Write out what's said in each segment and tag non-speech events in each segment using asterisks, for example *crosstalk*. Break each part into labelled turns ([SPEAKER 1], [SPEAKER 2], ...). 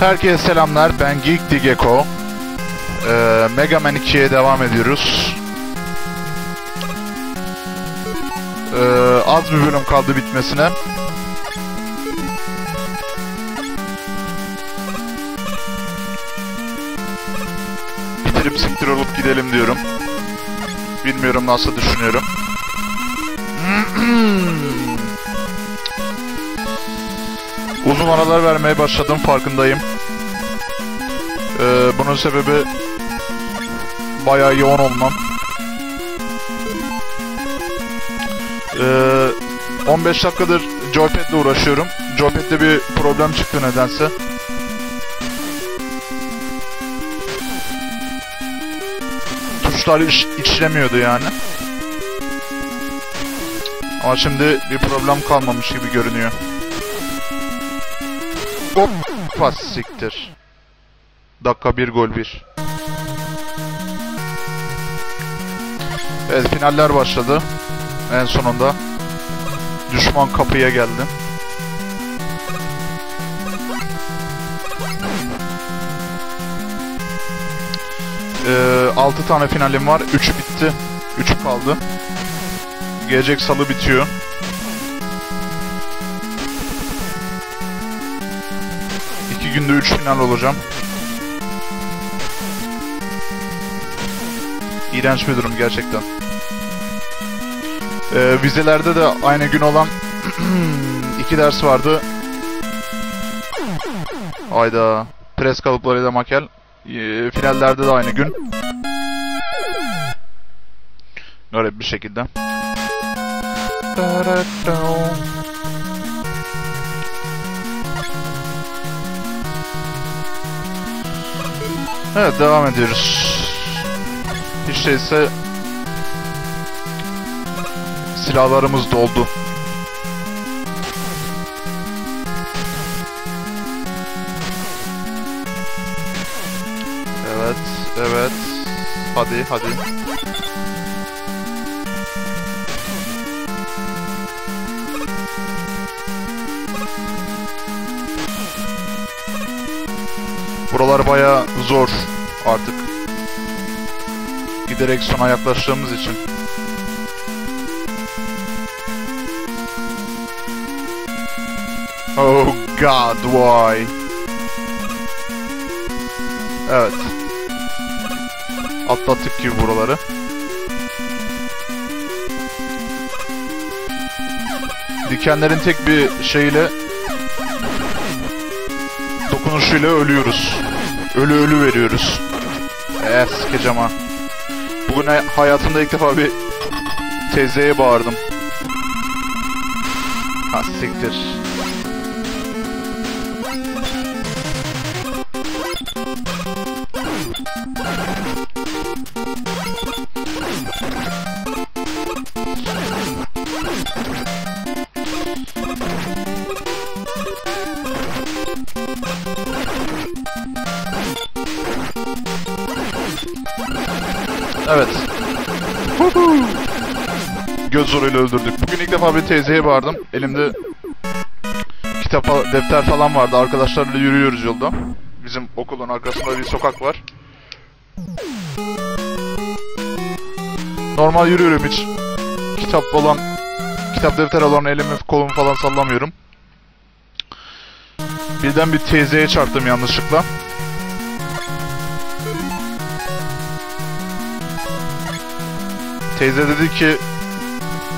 [SPEAKER 1] Herkese selamlar. Ben Geek Digeko. Ee, Mega Man 2'ye devam ediyoruz. Ee, az bir bölüm kaldı bitmesine. Bitirip siktir olup gidelim diyorum. Bilmiyorum nasıl düşünüyorum. *clears throat* Uzun aralar vermeye başladım farkındayım. Ee, bunun sebebi bayağı yoğun olmam. Ee, 15 dakikadır joypad'le uğraşıyorum. Joypad'de bir problem çıktı nedense. Tuşlar iş, işlemiyordu yani. Ama şimdi bir problem kalmamış gibi görünüyor. Hoppa siktir. Dakika bir gol bir. Evet finaller başladı. En sonunda. Düşman kapıya geldi. Ee, 6 tane finalim var. 3'ü bitti. 3'ü kaldı. Gelecek salı bitiyor. Günde 3 final olacağım. İğrenç bir durum gerçekten. Ee, vizelerde de aynı gün olan *clears throat* iki ders vardı. Ayda. Pres kalıplarıyla makel. Ee, finallerde de aynı gün. Garip bir şekilde. Evet devam ediyoruz. Hiç değilse silahlarımız doldu. Evet, evet. Hadi, hadi. Buralar baya zor artık. Giderek sona yaklaştığımız için. Oh god, why? Evet. Atlattık gibi buraları. Dikenlerin tek bir şeyle dokunuşuyla ölüyoruz. Ölü ölü veriyoruz. Eee sikeceğim ha. Bugün hayatımda ilk defa bir teyzeye bağırdım. Ha siktir. Göz zoruyla öldürdük. Bugün ilk defa bir teyzeye bağırdım. Elimde kitap, defter falan vardı. Arkadaşlarla yürüyoruz yolda. Bizim okulun arkasında bir sokak var. Normal yürüyorum hiç. Kitap olan, kitap defter olan elimi kolumu falan sallamıyorum. Birden bir teyzeye çarptım yanlışlıkla. Teyze dedi ki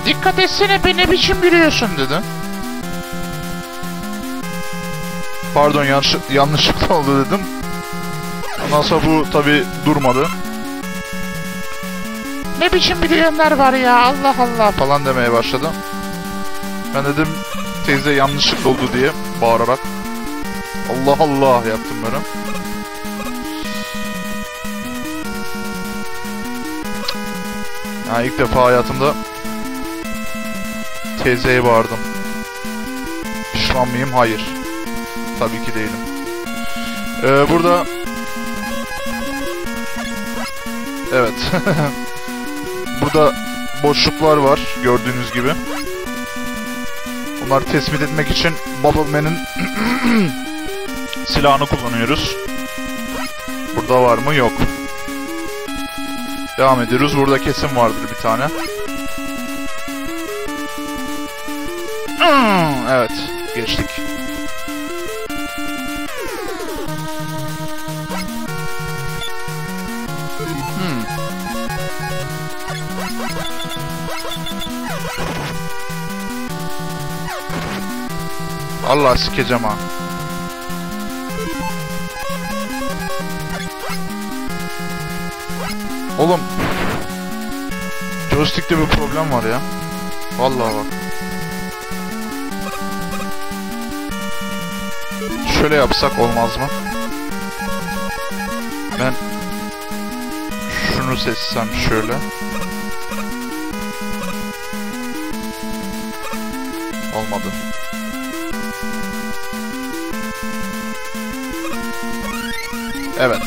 [SPEAKER 1] Dikkat etsene be ne biçim yürüyorsun dedi. Pardon yanlış, yanlışlıkla *laughs* oldu dedim. Ondan sonra bu tabi durmadı. Ne biçim yürüyenler var ya Allah Allah falan demeye başladı. Ben dedim teyze yanlışlıkla oldu diye bağırarak. Allah Allah yaptım böyle. Yani ilk defa hayatımda teyzeye bağırdım. Pişman mıyım? Hayır. Tabii ki değilim. Ee, burada... Evet. *laughs* burada boşluklar var gördüğünüz gibi. Bunları tespit etmek için Bubbleman'ın *clears throat* silahını kullanıyoruz. Burada var mı? Yok. Devam ediyoruz. Burada kesin vardır bir tane. Evet. Geçtik. Hmm. Allah sikeceğim ha. Oğlum. Joystick'te bir problem var ya. Vallahi bak. Şöyle yapsak olmaz mı? Ben şunu seçsem şöyle. Olmadı. Evet.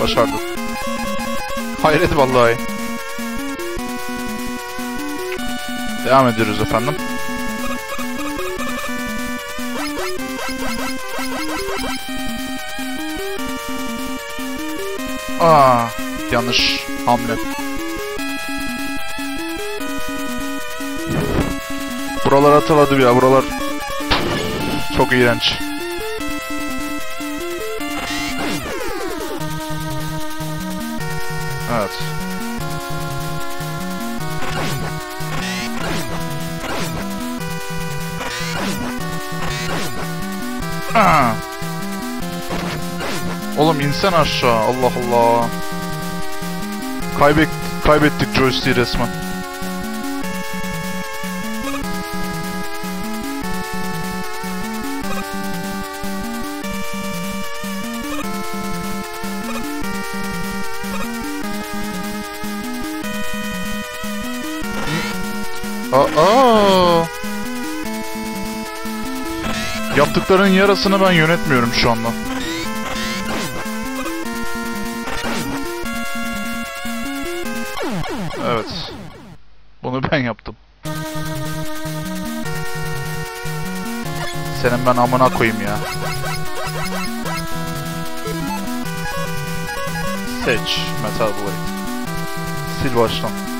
[SPEAKER 1] Başardık. Hayret vallahi. Devam ediyoruz efendim. Aa, yanlış hamle. Buralar hatırladım ya, buralar çok iğrenç. Evet. Aa. Oğlum insen aşağı. Allah Allah. Kaybet kaybettik joystick'i resmen. Aa! Yaptıkların yarısını ben yönetmiyorum şu anda. Evet. Bunu ben yaptım. Senin ben amına koyayım ya. Seç Metal Blade. Sil baştan.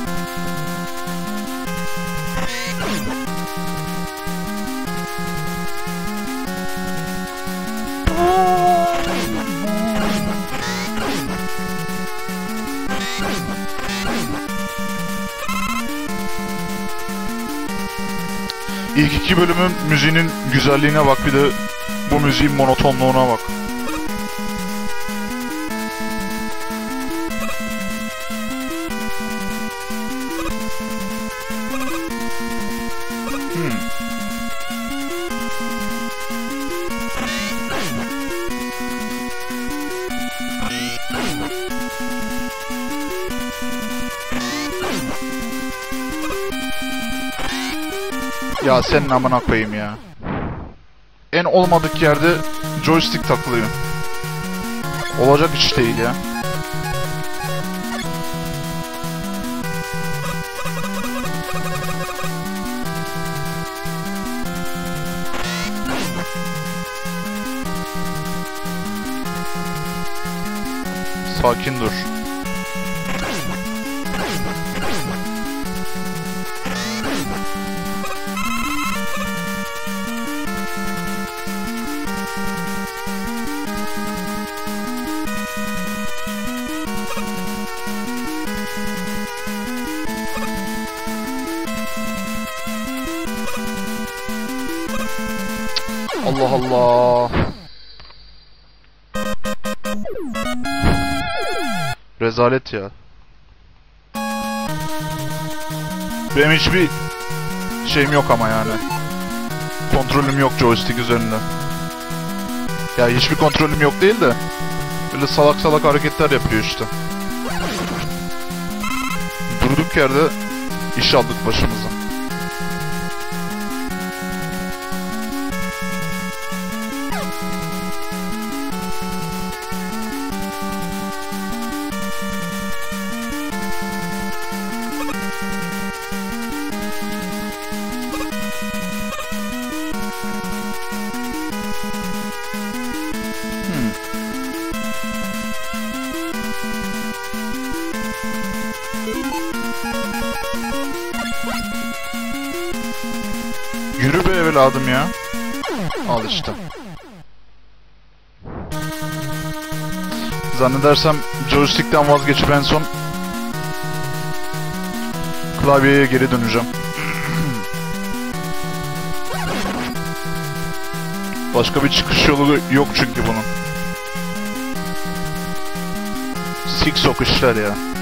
[SPEAKER 1] İlk iki bölümün müziğinin güzelliğine bak bir de bu müziğin monotonluğuna bak. Ya senin amına koyayım ya. En olmadık yerde joystick takılıyor. Olacak iş değil ya. Sakin dur. Allah Allah. Rezalet ya. Benim hiçbir şeyim yok ama yani. Kontrolüm yok joystick üzerinde. Ya hiçbir kontrolüm yok değil de. Böyle salak salak hareketler yapıyor işte. Durduk yerde iş aldık başımıza. Evladım ya. Al işte. Zannedersem joystick'ten vazgeçip en son klavyeye geri döneceğim. Başka bir çıkış yolu yok çünkü bunun. Sik sok işler ya.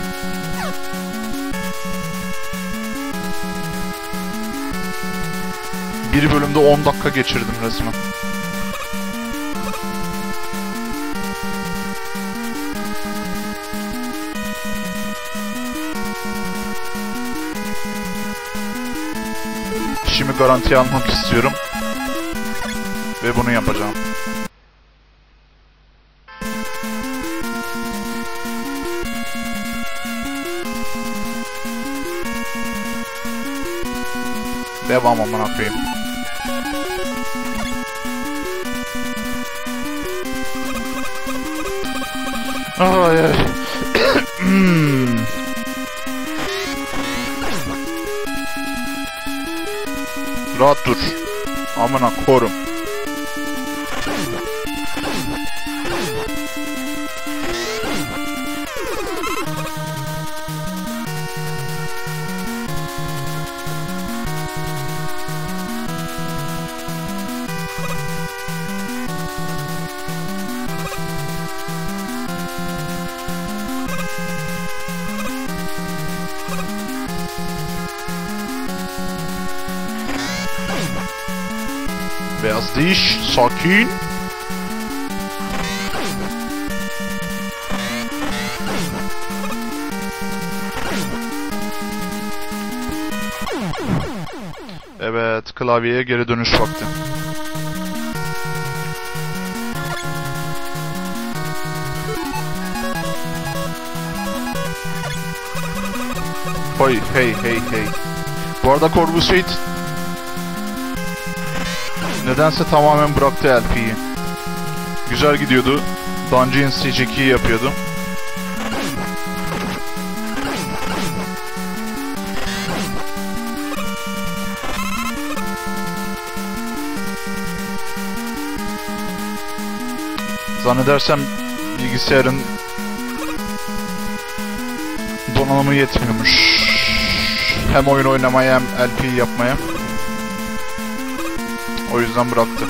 [SPEAKER 1] Bir bölümde 10 dakika geçirdim resmen. İşimi garantiye almak istiyorum. Ve bunu yapacağım. Devam amına koyayım. Ay ay. Rahat dur. Amına korum. Diş, sakin. Evet, klavyeye geri dönüş vakti. Hey, hey, hey, hey. Bu arada Corbusier Nedense tamamen bıraktı LP'yi. Güzel gidiyordu. Dungeon Siege 2'yi yapıyordu. Zannedersem bilgisayarın donanımı yetmiyormuş. Hem oyun oynamaya hem LP yapmaya. O yüzden bıraktı.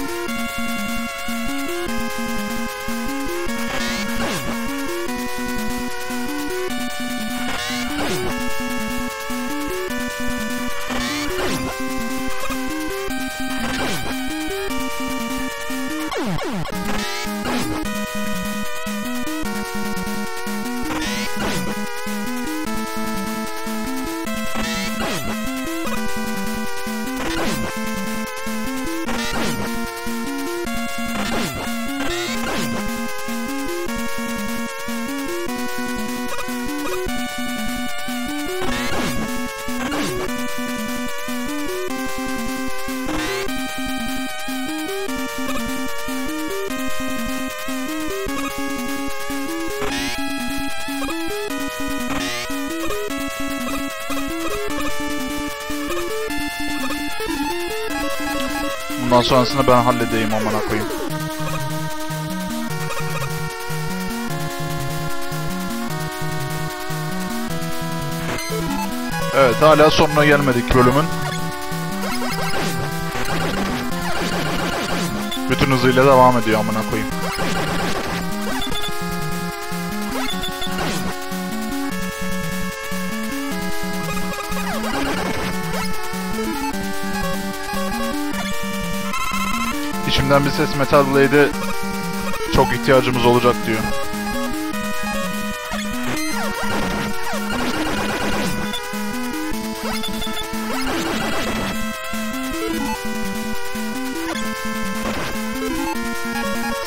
[SPEAKER 1] Bundan sonrasını ben halledeyim amına koyayım. Evet hala sonuna gelmedik bölümün. Bütün hızıyla devam ediyor amına koyayım. İçimden bir ses Metal Blade'e çok ihtiyacımız olacak diyor.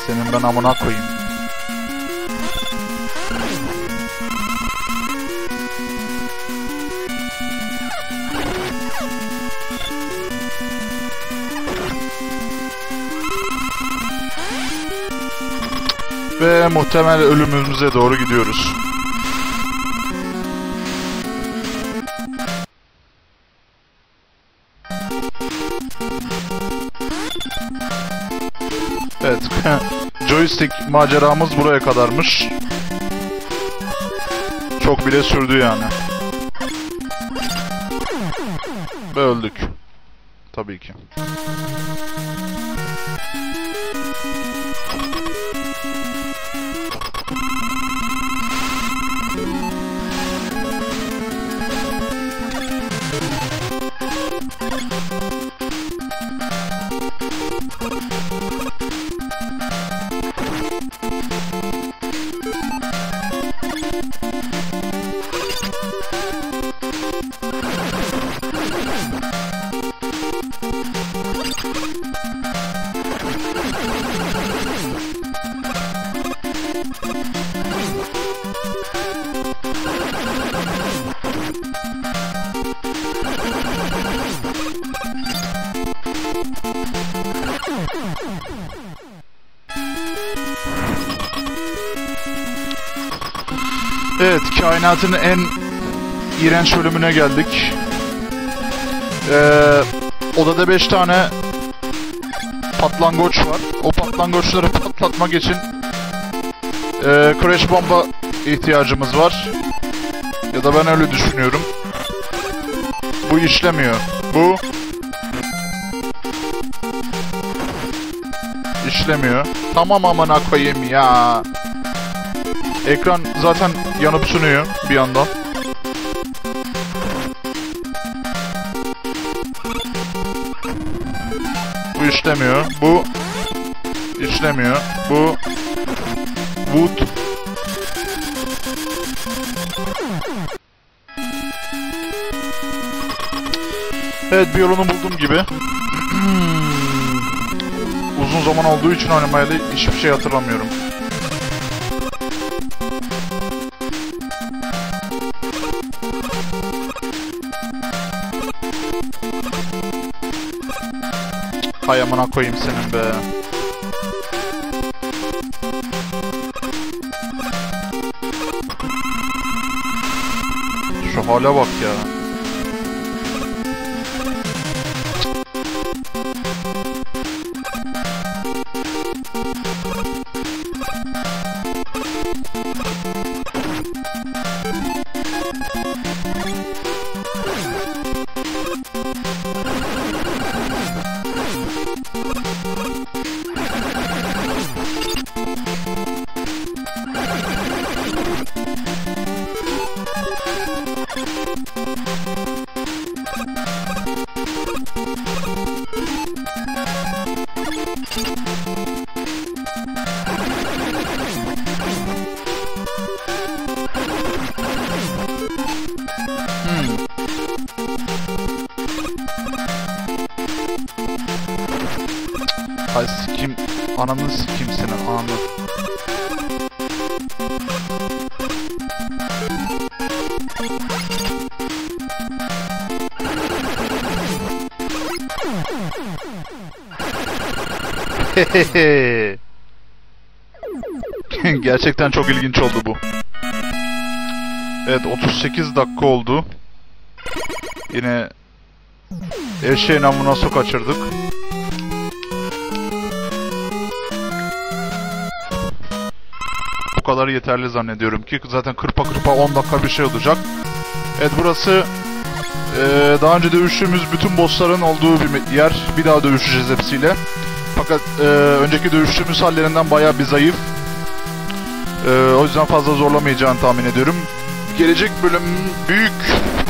[SPEAKER 1] Senin ben amına koyayım. Muhtemel ölümümüze doğru gidiyoruz. Evet. *laughs* Joystick maceramız buraya kadarmış. Çok bile sürdü yani. Ve öldük. Tabii ki. Kainatın en iğrenç bölümüne geldik. Ee, odada 5 tane patlangoç var. O patlangoçları patlatmak için ee, crash bomba ihtiyacımız var. Ya da ben öyle düşünüyorum. Bu işlemiyor. Bu işlemiyor. Tamam amına koyayım ya. Ekran zaten yanıp sönüyor bir yandan. Bu işlemiyor. Bu işlemiyor. Bu Wood Evet bir yolunu buldum gibi. Uzun zaman olduğu için oynamayla hiçbir şey hatırlamıyorum. Hay amına koyayım senin be. Şu hale bak ya. Ananı sikim senin ananı. *laughs* Gerçekten çok ilginç oldu bu. Evet 38 dakika oldu. Yine eşeğin amına su kaçırdık. Bu kadar yeterli zannediyorum ki zaten kırpa kırpa 10 dakika bir şey olacak. Evet burası eee, daha önce dövüştüğümüz bütün bossların olduğu bir yer. Bir daha dövüşeceğiz hepsiyle. Fakat eee, önceki dövüştüğümüz hallerinden bayağı bir zayıf. Eee, o yüzden fazla zorlamayacağını tahmin ediyorum. Gelecek bölüm büyük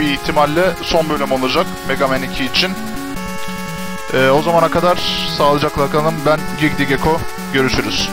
[SPEAKER 1] bir ihtimalle son bölüm olacak Mega Man 2 için. Eee, o zamana kadar sağlıcakla kalın. Ben Gigdi. Görüşürüz.